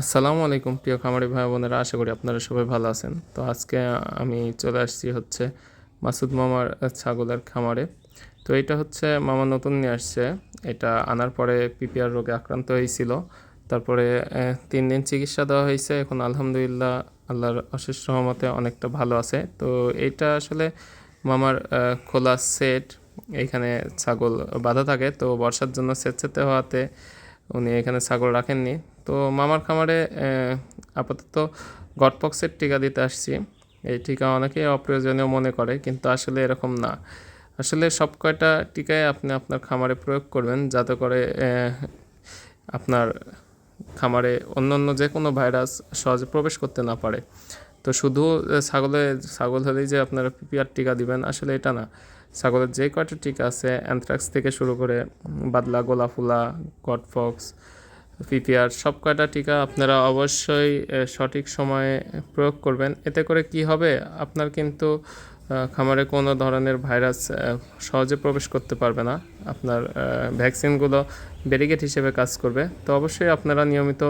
আসসালামু আলাইকুম প্রিয় খামারি ভাই বোনেরা, আশা করি আপনারা সবাই ভালো আছেন। তো আজকে আমি চলে আসছি হচ্ছে মাসুদ মামার ছাগলের খামারে। তো এটা হচ্ছে মামা নতুন নিয়ে আসছে। এটা আনার পরে পিপিআর রোগে আক্রান্ত হয়েছিল। তারপরে তিন দিন চিকিৎসা দেওয়া হয়েছে। এখন আলহামদুলিল্লাহ আল্লাহর অশেষ রহমতে অনেকটা ভালো আছে। তো এইটা আসলে মামার খোলা সেট। এইখানে ছাগল বাঁধা থাকে। তো বর্ষার জন্য স্বেচ্ছাতে হওয়াতে উনি এখানে ছাগল রাখেননি। তো মামার খামারে আপাতত গটপক্সের টিকা দিতে আসছি। এই টিকা অনেকেই অপ্রয়োজনীয় মনে করে, কিন্তু আসলে এরকম না। আসলে সব কয়টা টিকাই আপনি আপনার খামারে প্রয়োগ করবেন, যাতে করে আপনার খামারে অন্য অন্য যে কোনো ভাইরাস সহজে প্রবেশ করতে না পারে। তো শুধু ছাগলে, ছাগল হলেই যে আপনারা পিপিআর টিকা দিবেন, আসলে এটা না। ছাগলের যে কয়টা টিকা আছে, অ্যানথ্রাক্স থেকে শুরু করে বাদলা, গোলাফুলা কটফক্স পিপিআর সব কয়টা টিকা আপনারা অবশ্যই সঠিক সময়ে প্রয়োগ করবেন। এতে করে কি হবে? আপনার কিন্তু খামারে কোনো ধরনের ভাইরাস সহজে প্রবেশ করতে পারবে না। আপনার ভ্যাকসিনগুলো ব্যারিকেড হিসেবে কাজ করবে। তো অবশ্যই আপনারা নিয়মিত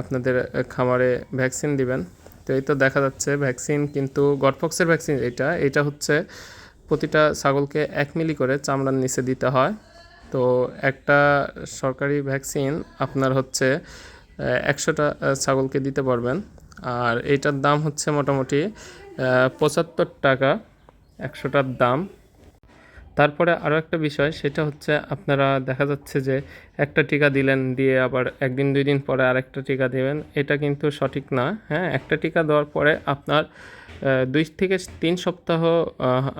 আপনাদের খামারে ভ্যাকসিন দিবেন। তো এই তো দেখা যাচ্ছে, ভ্যাকসিন কিন্তু, গডফক্সের ভ্যাকসিন এটা এটা হচ্ছে প্রতিটা ছাগলকে এক মিলি করে চামড়ার নিচে দিতে হয়। তো একটা সরকারি ভ্যাকসিন আপনার হচ্ছে একশোটা ছাগলকে দিতে পারবেন। আর এইটার দাম হচ্ছে মোটামুটি পঁচাত্তর টাকা, একশোটার দাম। তারপরে আরও একটা বিষয়, সেটা হচ্ছে আপনারা দেখা যাচ্ছে যে একটা টিকা দিলেন, দিয়ে আবার একদিন, দুই দিন পরে আরেকটা টিকা দেবেন, এটা কিন্তু সঠিক না। হ্যাঁ একটা টিকা দেওয়ার পরে আপনার দুই থেকে তিন সপ্তাহ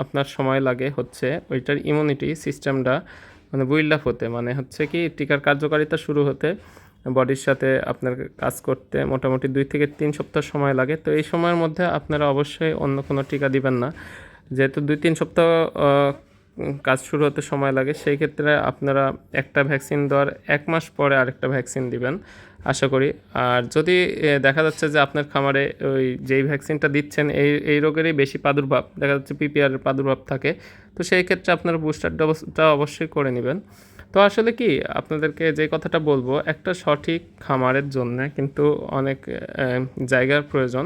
আপনার সময় লাগে হচ্ছে, ওইটার ইমিউনিটি সিস্টেমটা মানে বুইল্ড হতে মানে হচ্ছে কি টিকার কার্যকারিতা শুরু হতে, বডির সাথে আপনার কাজ করতে মোটামুটি দুই থেকে তিন সপ্তাহ সময় লাগে। তো এই সময়ের মধ্যে আপনারা অবশ্যই অন্য কোনো টিকা দিবেন না। যেহেতু দুই তিন সপ্তাহ কাজ শুরু হতে সময় লাগে, সেই ক্ষেত্রে আপনারা একটা ভ্যাকসিন দেওয়ার এক মাস পরে আরেকটা ভ্যাকসিন দিবেন। আশা করি। আর যদি দেখা যাচ্ছে যে আপনার খামারে ওই যেই ভ্যাকসিনটা দিচ্ছেন, এই এই রোগেরই বেশি প্রাদুর্ভাব, দেখা যাচ্ছে পিপিআর প্রাদুর্ভাব থাকে, তো সেই ক্ষেত্রে আপনার বুস্টার ডোজটা অবশ্যই করে নেবেন। তো আসলে কি, আপনাদেরকে যে কথাটা বলব, একটা সঠিক খামারের জন্য কিন্তু অনেক জায়গার প্রয়োজন।